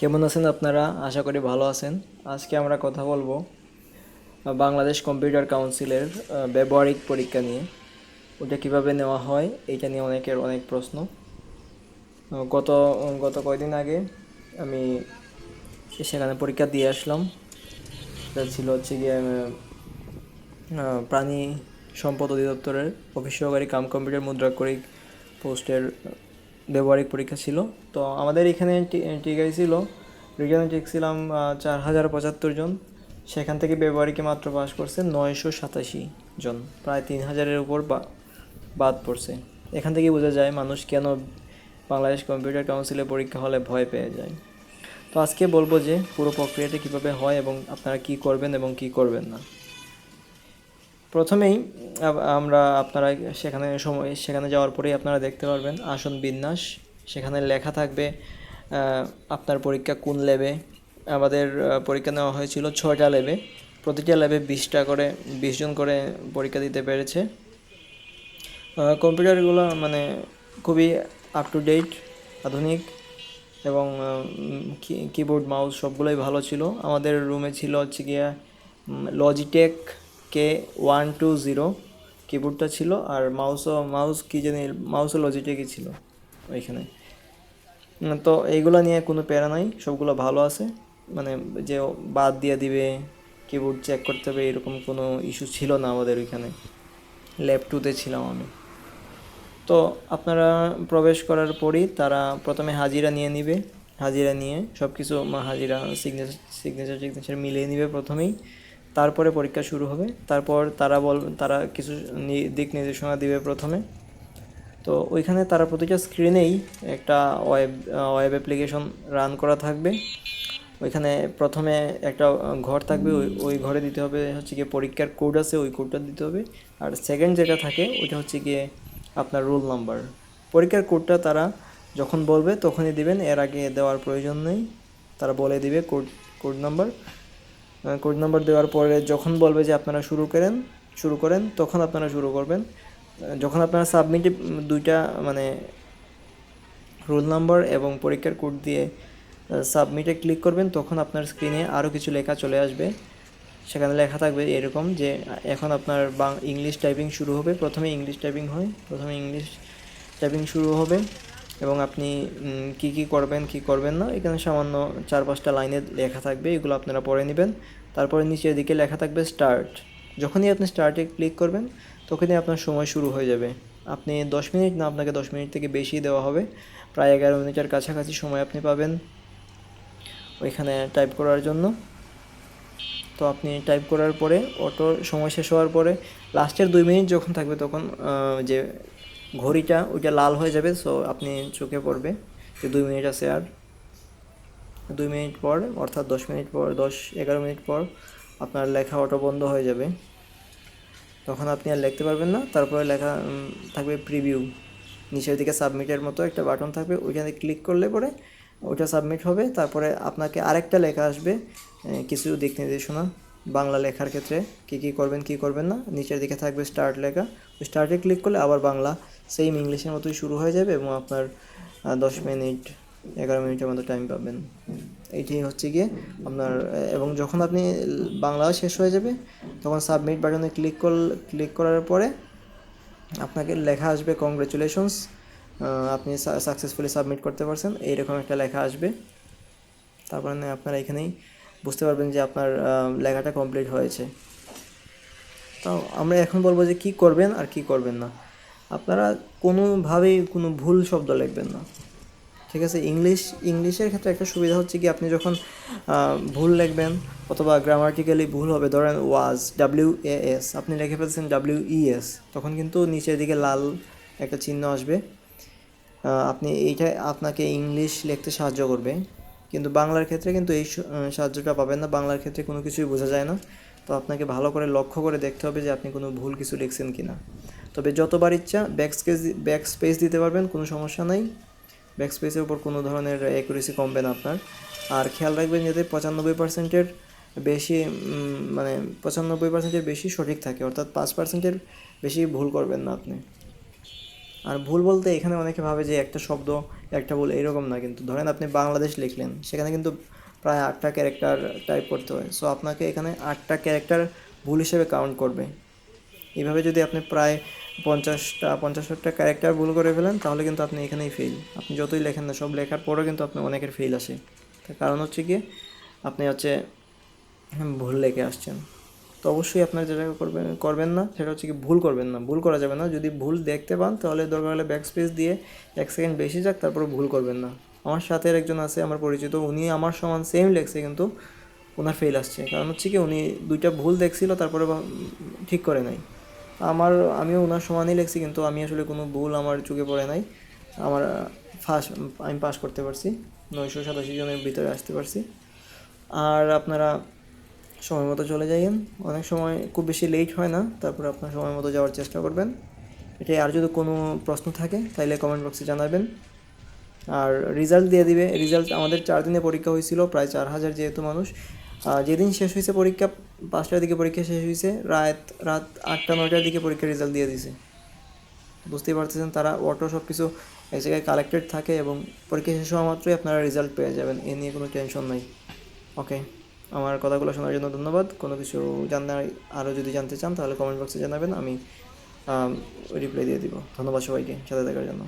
কেমন আছেন আপনারা? আশা করি ভালো আছেন। আজকে আমরা কথা বলব বাংলাদেশ কম্পিউটার কাউন্সিলের ব্যবহারিক পরীক্ষা নিয়ে। ওটা কীভাবে নেওয়া হয়, এটা নিয়ে অনেকের অনেক প্রশ্ন। গত গত কয়দিন আগে আমি সেখানে পরীক্ষা দিয়ে আসলাম। এটা ছিল হচ্ছে গিয়ে প্রাণী সম্পদ অধিদপ্তরের অফিস সহকারী কাম কম্পিউটার মুদ্রাক্ষরিক পোস্টের ব্যবহারিক পরীক্ষা ছিল। তো আমাদের এখানে টিকাই ছিল। রিটার্নে টিকছিলাম চার হাজার পঁচাত্তর জন। সেখান থেকে ব্যবহারিকে মাত্র পাস করছে নয়শো সাতাশি জন। প্রায় তিন হাজারের উপর বাদ পড়ছে। এখান থেকে বোঝা যায় মানুষ কেন বাংলাদেশ কম্পিউটার কাউন্সিলে পরীক্ষা হলে ভয় পেয়ে যায়। তো আজকে বলব যে পুরো প্রক্রিয়াটা কীভাবে হয় এবং আপনারা কি করবেন এবং কি করবেন না। প্রথমেই আমরা আপনারা সেখানে সময় সেখানে যাওয়ার পরেই আপনারা দেখতে পারবেন আসন বিন্যাস। সেখানে লেখা থাকবে আপনার পরীক্ষা কোন লেবে। আমাদের পরীক্ষা নেওয়া হয়েছিল ছয়টা লেবে। প্রতিটা ল্যাবে বিশটা করে, বিশ জন করে পরীক্ষা দিতে পেরেছে। কম্পিউটারগুলো মানে খুবই আপ টু ডেট আধুনিক এবং কিবোর্ড মাউস সবগুলোই ভালো ছিল। আমাদের রুমে ছিল হচ্ছে গিয়া Logitech K one two zero কিবোর্ডটা ছিল আর মাউসও মাউস কী জানি মাউসও লজিটেকই ছিল ওইখানে। তো এইগুলো নিয়ে কোনো প্যারা নাই, সবগুলো ভালো আছে। মানে যে বাদ দিয়ে দিবে কিবোর্ড চেক করতে হবে, এরকম কোনো ইস্যু ছিল না আমাদের ওইখানে। ল্যাব টুতে ছিলাম আমি। তো আপনারা প্রবেশ করার পরই তারা প্রথমে হাজিরা নিয়ে নিবে। হাজিরা নিয়ে সব কিছু হাজিরা সিগনেচার সিগনেচার সিগনেচার মিলিয়ে নিবে প্রথমেই। তারপরে পরীক্ষা শুরু হবে। তারপর তারা বল, তারা কিছু দিক নির্দেশনা দিবে প্রথমে। তো ওইখানে তারা প্রতিটা স্ক্রিনেই একটা ওয়েব ওয়েব অ্যাপ্লিকেশন রান করা থাকবে। ওইখানে প্রথমে একটা ঘর থাকবে, ওই ওই ঘরে দিতে হবে হচ্ছে গিয়ে পরীক্ষার কোড আছে, ওই কোডটা দিতে হবে। আর সেকেন্ড যেটা থাকে, ওইটা হচ্ছে গিয়ে আপনার রোল নাম্বার পরীক্ষার কোডটা তারা যখন বলবে, তখনই দিবেন। এর আগে দেওয়ার প্রয়োজন নেই। তারা বলে দিবে code code number code number দেওয়ার পরে যখন বলবে যে আপনারা শুরু করেন শুরু করেন, তখন আপনারা শুরু করবেন। যখন আপনারা সাবমিটে দুইটা মানে রোল নাম্বার এবং পরীক্ষার কোড দিয়ে সাবমিটে ক্লিক করবেন, তখন আপনার স্ক্রিনে আরও কিছু লেখা চলে আসবে। সেখানে লেখা থাকবে এরকম যে, এখন আপনার বাং ইংলিশ টাইপিং শুরু হবে। প্রথমে ইংলিশ টাইপিং হয়, প্রথমে ইংলিশ টাইপিং শুরু হবে। এবং আপনি কি কি করবেন কি করবেন না, এখানে সামান্য চার পাঁচটা লাইনে লেখা থাকবে, এগুলো আপনারা পড়ে নেবেন। তারপরে নিচের দিকে লেখা থাকবে স্টার্ট যখনই আপনি স্টার্টে ক্লিক করবেন, তখনই আপনার সময় শুরু হয়ে যাবে। আপনি দশ মিনিট না, আপনাকে দশ মিনিট থেকে বেশি দেওয়া হবে। প্রায় এগারো মিনিটের কাছাকাছি সময় আপনি পাবেন ওইখানে টাইপ করার জন্য। তো আপনি টাইপ করার পরে, অটো সময় শেষ হওয়ার পরে লাস্টের দুই মিনিট যখন থাকবে তখন যে ঘড়িটা ওইটা লাল হয়ে যাবে সো আপনি চোখে পড়বে যে দুই মিনিট আছে আর। দুই মিনিট পর, অর্থাৎ দশ মিনিট পর, দশ, এগারো মিনিট পর আপনার লেখা অটো বন্ধ হয়ে যাবে। তখন আপনি আর লিখতে পারবেন না, তারপরে লেখা থাকবে প্রিভিউ নিচের দিকে সাবমিটের মতো একটা বাটন থাকবে, ওইখানে ক্লিক করলে পরে ওইটা সাবমিট হবে, তারপরে আপনাকে আরেকটা লেখা আসবে কিছু দিক নির্দেশনা। বাংলা লেখার ক্ষেত্রে কী কী করবেন কী করবেন না। নিচের দিকে থাকবে স্টার্ট লেখা। স্টার্টে ক্লিক করলে আবার বাংলা সেম ইংলিশের মতোই শুরু হয়ে যাবে এবং আপনার দশ মিনিট, এগারো মিনিটের মতো টাইম পাবেন। এইটাই হচ্ছে গিয়ে আপনার, এবং যখন আপনি বাংলাও শেষ হয়ে যাবে, তখন সাবমিট বাটনে ক্লিক কর ক্লিক করার পরে আপনাকে লেখা আসবে কংগ্রেচুলেশনস আপনি সাকসেসফুলি সাবমিট করতে পারছেন। এইরকম একটা লেখা আসবে। তারপরে আপনারা এখানেই বুঝতে পারবেন যে আপনার লেখাটা কমপ্লিট হয়েছে। তো আমরা এখন বলব যে কি করবেন আর কি করবেন না। আপনারা কোনোভাবেই কোনো ভুল শব্দ লিখবেন না। ঠিক আছে? ইংলিশ, ইংলিশের ক্ষেত্রে একটা সুবিধা হচ্ছে কি, আপনি যখন ভুল লিখবেন অথবা গ্রামাটিক্যালি ভুল হবে, ধরেন ওয়াজ ডাব্লিউ এ এস আপনি লিখে ফেলছেন ডাব্লিউ ই এস তখন কিন্তু নিচের দিকে লাল একটা চিহ্ন আসবে। আপনি এইটা আপনাকে ইংলিশ লিখতে সাহায্য করবে। কিন্তু বাংলার ক্ষেত্রে কিন্তু এই সাহায্যটা পাবেন না, বাংলার ক্ষেত্রে কোনো কিছুই বোঝা যায় না। তো আপনাকে ভালো করে লক্ষ্য করে দেখতে হবে যে আপনি কোনো ভুল কিছু লিখছেন কি না তবে যতবার ইচ্ছা ব্যাক স্পেস ব্যাক স্পেস দিতে পারবেন, কোনো সমস্যা নাই। ব্যাক স্পেসের উপর কোনো ধরনের অ্যাকুরেসি কমবে না আপনার। আর খেয়াল রাখবেন যাতে পঁচানব্বই পার্সেন্টের বেশি মানে পঁচানব্বই পার্সেন্টের বেশি সঠিক থাকে। অর্থাৎ পাঁচ পার্সেন্টের বেশি ভুল করবেন না আপনি। আর ভুল বলতে এখানে অনেকে ভাবে যে একটা শব্দ, একটা ভুল এরকম না। কিন্তু ধরেন আপনি বাংলাদেশ লিখলেন, সেখানে কিন্তু প্রায় আটটা ক্যারেক্টার টাইপ করতে হয়। সো আপনাকে এখানে আটটা ক্যারেক্টার ভুল হিসেবে কাউন্ট করবে। এইভাবে যদি আপনি প্রায় পঞ্চাশটা পঞ্চাশ ষাটটা ক্যারেক্টার ভুল করে ফেলেন, তাহলে কিন্তু আপনি এখানেই ফেল আপনি যতই লেখেন না, সব লেখার পরেও কিন্তু আপনি অনেকের ফেল আসে। তার কারণ হচ্ছে কি আপনি হচ্ছে ভুল লেখে আসছেন। তো অবশ্যই আপনার যেটা করবেন করবেন না, সেটা হচ্ছে কি ভুল করবেন না। ভুল করা যাবে না। যদি ভুল দেখতে পান, তাহলে দরকার হলে ব্যাক স্পেস দিয়ে এক সেকেন্ড বেশি যাক, তারপরে ভুল করবেন না। আমার সাথে একজন আছে, আমার পরিচিত, উনি আমার সমান সেম লেখছে, কিন্তু ওনার ফেল আসছে। কারণ হচ্ছে কি উনি দুইটা ভুল দেখছিল, তারপরে ঠিক করে নাই। আমার, আমিও ওনার সমানই লেখছি, কিন্তু আমি আসলে কোনো ভুল আমার চোখে পড়ে নাই। আমার ফার্স্ট আমি পাস করতে পারছি। নয়শো সাতাশি জনের ভিতরে আসতে পারছি। আর আপনারা সময় মতো চলে যাইয়েন। অনেক সময় খুব বেশি লেট হয় না, তারপরে আপনার সময় মতো যাওয়ার চেষ্টা করবেন। এটাই আর যদি কোনো প্রশ্ন থাকে তাহলে কমেন্ট বক্সে জানাবেন। আর রেজাল্ট দিয়ে দিবে। রেজাল্ট আমাদের চার দিনে পরীক্ষা হয়েছিল, প্রায় চার হাজার যেহেতু মানুষ যেদিন শেষ হয়েছে পরীক্ষা, পাঁচটার দিকে পরীক্ষা শেষ হয়েছে, রাত রাত আটটা, নয়টার দিকে পরীক্ষার রেজাল্ট দিয়ে দিছে। বুঝতেই পারতেছেন তারা অটো সব কিছু এক জায়গায় কালেক্টেড থাকে এবং পরীক্ষা শেষ হওয়া মাত্রই আপনারা রেজাল্ট পেয়ে যাবেন। এ নিয়ে কোনো টেনশন নাই। ওকে আমার কথাগুলো শোনার জন্য ধন্যবাদ। কোনো কিছু জানার আরও যদি জানতে চান তাহলে কমেন্ট বক্সে জানাবেন, আমি রিপ্লাই দিয়ে দিব। ধন্যবাদ সবাইকে, সাথে থাকার জন্য।